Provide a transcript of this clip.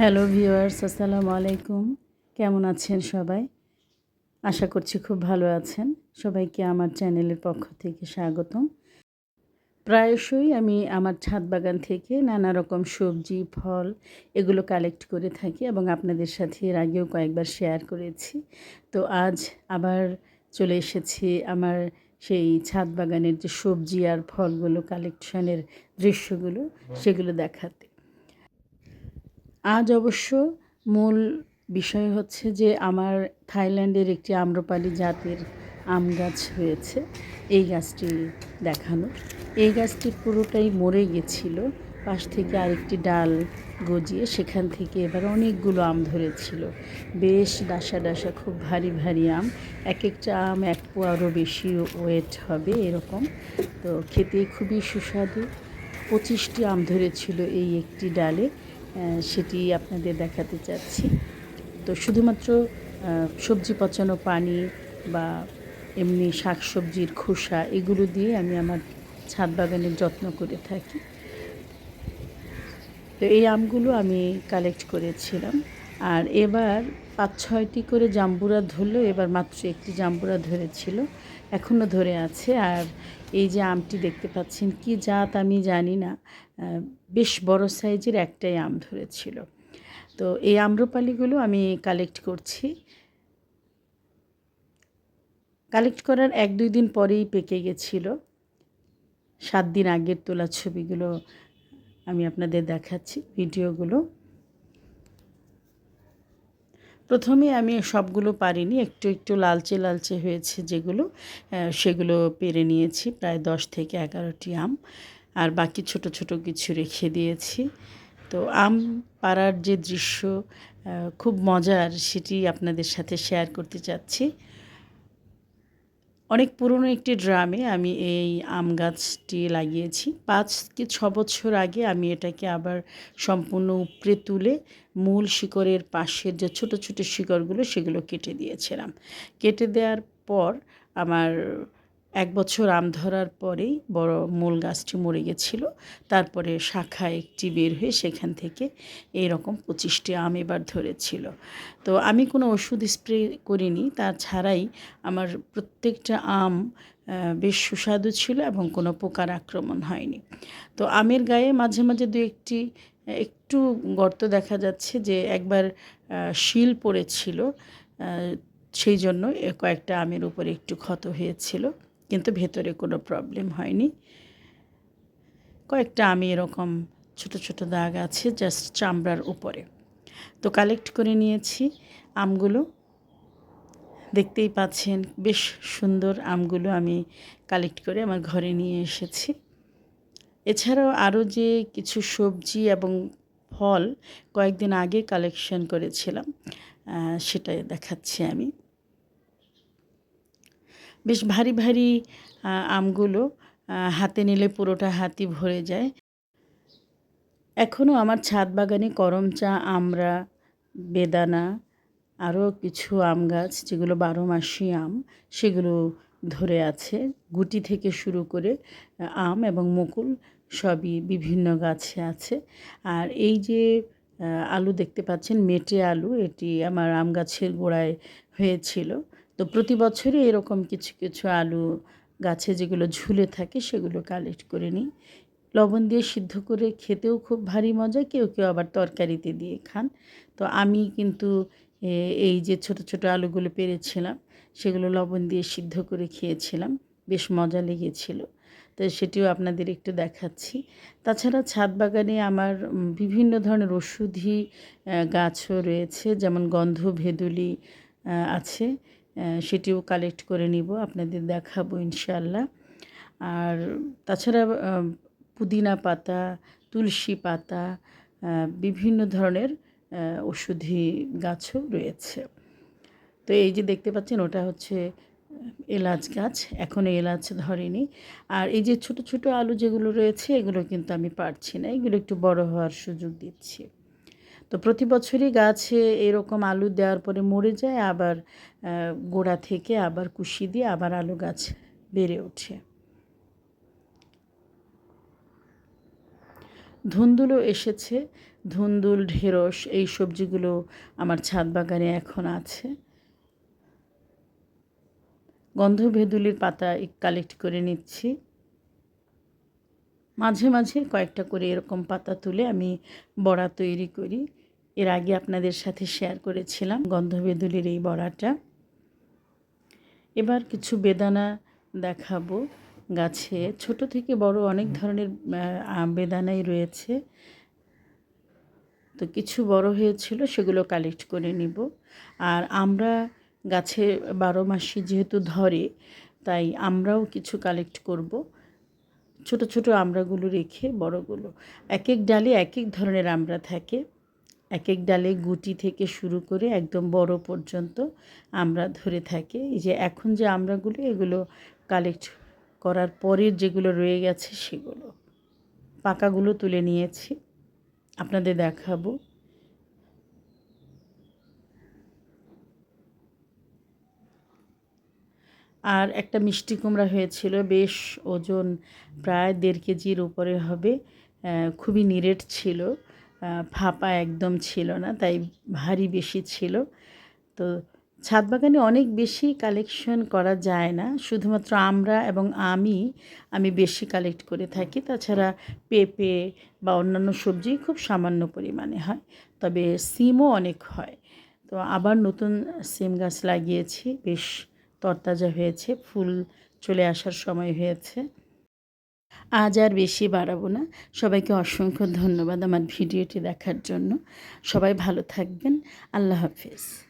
Hello viewers আসসালামু আলাইকুম। কেমন আছেন সবাই? আশা করছি খুব ভালো আছেন। সবাইকে আমার চ্যানেলের পক্ষ থেকে স্বাগতম। প্রায়শই আমি আমার ছাদ বাগান থেকে নানা রকম সবজি, ফল এগুলো কালেক্ট করে থাকি এবং আপনাদের সাথে এর আগেও কয়েকবার শেয়ার করেছি। তো আজ আবার চলে এসেছি আমার সেই ছাদ বাগানের যে সবজি আর ফলগুলো কালেকশনের দৃশ্যগুলো, সেগুলো দেখাতে। আজ অবশ্য মূল বিষয় হচ্ছে যে আমার থাইল্যান্ডের একটি আম্রপালি জাতের আম গাছ হয়েছে। এই গাছটি দেখানো। এই গাছটি পুরোটাই মরে গেছিল। পাশ থেকে আরেকটি ডাল গজিয়ে সেখান থেকে এবার অনেকগুলো আম ধরেছিল। বেশ ডাসা ডাসা, খুব ভারী ভারী আম। এক একটা আম এক পোয়ারও বেশি ওয়েট হবে এরকম। তো খেতে খুবই সুস্বাদু। পঁচিশটি আম ধরেছিল এই একটি ডালে। সেটি আপনাদের দেখাতে চাচ্ছি। তো শুধুমাত্র সবজি পচানো পানি বা এমনি শাক সবজির খোসা এগুলো দিয়ে আমি আমার ছাদ বাগানের যত্ন করে থাকি। তো এই আমগুলো আমি কালেক্ট করেছিলাম। আর এবার পাঁচ ছয়টি করে জাম্বুরা ধরলেও এবার মাত্র একটি জাম্বুরা ধরেছিল এখনও ধরে আছে। আর এই যে আমটি দেখতে পাচ্ছেন, কি জাত আমি জানি না। বেশ বড় সাইজের একটাই আম ধরেছিল। তো এই আম্রপালিগুলো আমি কালেক্ট করছি। কালেক্ট করার এক দুই দিন পরেই পেকে গেছিল। সাত দিন আগের তোলা ছবিগুলো আমি আপনাদের দেখাচ্ছি, ভিডিওগুলো। প্রথমে আমি সবগুলো পারিনি, একটু একটু লালচে লালচে হয়েছে যেগুলো সেগুলো পেরে নিয়েছি, প্রায় দশ থেকে এগারোটি আম। আর বাকি ছোট ছোট কিছু রেখে দিয়েছি। তো আম পাড়ার যে দৃশ্য খুব মজার, সেটি আপনাদের সাথে শেয়ার করতে চাচ্ছি। অনেক পুরনো একটি ড্রামে আমি এই আম গাছটি লাগিয়েছি। পাঁচ কি ছ বছর আগে আমি এটাকে আবার সম্পূর্ণ উপরে তুলে মূল শিকড়ের পাশের যে ছোট ছোট শিকড়গুলো সেগুলো কেটে দিয়েছিলাম। কেটে দেওয়ার পর আমার এক বছর আম ধরার পরেই বড় মূল গাছটি মরে গেছিল। তারপরে শাখা একটি বের হয়ে সেখান থেকে এই রকম পঁচিশটি আম এবার ধরেছিল। তো আমি কোনো ওষুধ স্প্রে করিনি তা ছাড়াই আমার প্রত্যেকটা আম বেশ সুস্বাদু ছিল এবং কোনো পোকার আক্রমণ হয়নি। তো আমের গায়ে মাঝে মাঝে দু একটি, একটু গর্ত দেখা যাচ্ছে যে একবার শিল পড়েছিল সেই জন্য কয়েকটা আমের উপরে একটু ক্ষত হয়েছিল। কিন্তু ভেতরে কোনো প্রবলেম হয়নি। কয়েকটা আমি এরকম ছোট ছোট দাগ আছে জাস্ট চামড়ার উপরে। তো কালেক্ট করে নিয়েছি আমগুলো। দেখতেই পাচ্ছেন বেশ সুন্দর আমগুলো আমি কালেক্ট করে আমার ঘরে নিয়ে এসেছি। এছাড়াও আরও যে কিছু সবজি এবং ফল কয়েকদিন আগে কালেকশন করেছিলাম সেটাই দেখাচ্ছি আমি। বেশ ভারী ভারী আমগুলো হাতে নিলে পুরোটা হাতি ভরে যায়। এখনও আমার ছাদ বাগানে করম চা আমরা বেদানা, আরও কিছু আম গাছ, যেগুলো বারো মাসি আম, সেগুলো ধরে আছে। গুটি থেকে শুরু করে আম এবং মুকুল সবই বিভিন্ন গাছে আছে। আর এই যে আলু দেখতে পাচ্ছেন, মেটে আলু, এটি আমার আম গাছের গোড়ায় হয়েছিল। তো প্রতি বছরই এরকম কিছু কিছু আলু গাছে যেগুলো ঝুলে থাকে সেগুলো কালেক্ট করে নিই। লবণ দিয়ে সিদ্ধ করে খেতেও খুব ভারী মজা, কেউ কেউ আবার তরকারিতে দিয়ে খান। তো আমি কিন্তু এই যে ছোট ছোট আলুগুলো পেরেছিলাম, সেগুলো লবণ দিয়ে সিদ্ধ করে খেয়েছিলাম। বেশ মজা লেগেছিল। তো সেটিও আপনাদের একটু দেখাচ্ছি। তাছাড়া ছাদ বাগানে আমার বিভিন্ন ধরনের ওষুধি গাছও রয়েছে, যেমন গন্ধ ভেদুলি আছে। সেটিও কালেক্ট করে নিব, আপনাদের দেখাবো ইনশাল্লাহ আর তাছাড়া পুদিনা পাতা, তুলসী পাতা বিভিন্ন ধরনের ওষুধি গাছও রয়েছে। তো এই যে দেখতে পাচ্ছেন, ওটা হচ্ছে এলাচ গাছ এখনও এলাচ ধরেনি। আর এই যে ছোট ছোট আলু যেগুলো রয়েছে, এগুলো কিন্তু আমি পারছি না, এগুলো একটু বড় হওয়ার সুযোগ দিচ্ছি। তো প্রতি বছরই গাছে এরকম আলু দেওয়ার পরে মরে যায়, আবার গোড়া থেকে আবার কুশি দিয়ে আবার আলু গাছ বেড়ে ওঠে। ধুন্দুলও এসেছে, ধুন্দুল, ঢেঁড়স, এই সবজিগুলো আমার ছাদ বাগানে এখন আছে। গন্ধ গন্ধভেদুলির পাতা কালেক্ট করে নিচ্ছি। মাঝে মাঝে কয়েকটা করে এরকম পাতা তুলে আমি বড়া তৈরি করি। এর আগে আপনাদের সাথে শেয়ার করেছিলাম গন্ধবেদুলির এই বড়াটা। এবার কিছু বেদানা দেখাবো গাছে। ছোট থেকে বড় অনেক ধরনের বেদানাই রয়েছে। তো কিছু বড় হয়েছিল, সেগুলো কালেক্ট করে নিব। আর আমরা গাছে বারো মাসি যেহেতু ধরে, তাই আমরাও কিছু কালেক্ট করব। ছোট ছোট আমড়াগুলো রেখে বড়গুলো। এক এক ডালে এক এক ধরনের আমড়া থাকে। এক এক ডালে গুটি থেকে শুরু করে একদম বড় পর্যন্ত আমরা ধরে থাকি। এই যে এখন যে আমড়াগুলো এগুলো কালেক্ট করার পরের যেগুলো রয়ে গেছে সেগুলো। পাকাগুলো তুলে নিয়েছি। আপনাদের দেখাবো। আর একটা মিষ্টি কুমড়া হয়েছিল, বেশ ওজন প্রায় দেড় কেজির উপরে হবে খুবই নিরেট ছিল। ফাঁপা একদম ছিল না, তাই ভারী বেশি ছিল। তো ছাদ বাগানে অনেক বেশি কালেকশন করা যায় না, শুধুমাত্র আমরা এবং আমি আমি বেশি কালেক্ট করে থাকি। তাছাড়া পেঁপে বা অন্যান্য সবজি খুব সামান্য পরিমাণে হয়, তবে সিমও অনেক হয়। তো আবার নতুন সিম গাছ লাগিয়েছি, বেশ তরতাজা হয়েছে, ফুল চলে আসার সময় হয়েছে। আজ আর বেশি বাড়াবো না। সবাইকে অসংখ্য ধন্যবাদ আমার ভিডিওটি দেখার জন্য। সবাই ভালো থাকবেন। আল্লাহ হাফিজ।